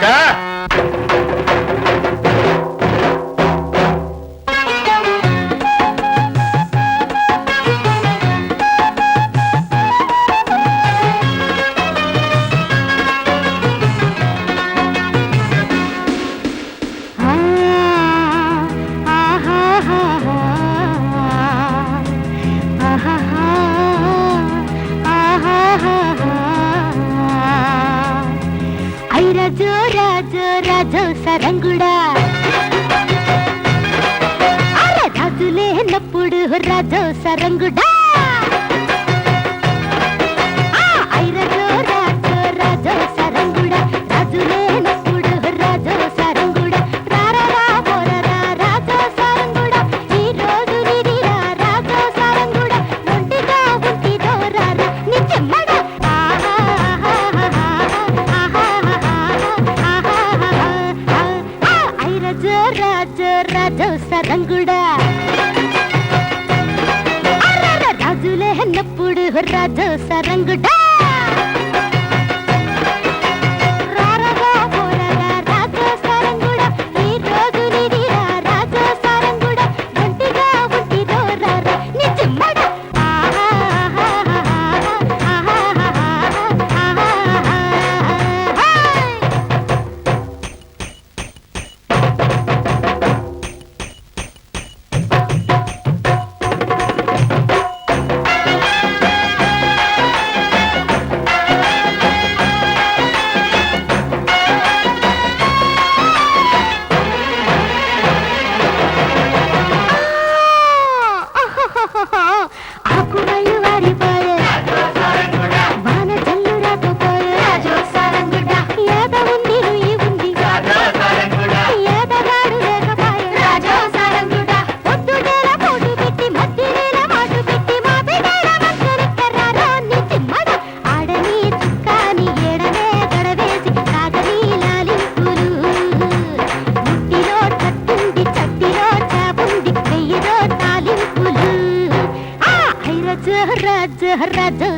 给。राज राजसा रंगुडा. अरे धाजुले नपुड राजसा रंगुडा. రాజోసరంగుడా రాజులే నప్పుడు రాజోసరంగుడా Santa.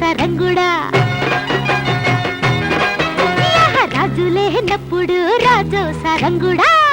సరంగుడా. రాజులేనప్పుడు రాజు సరంగుడా.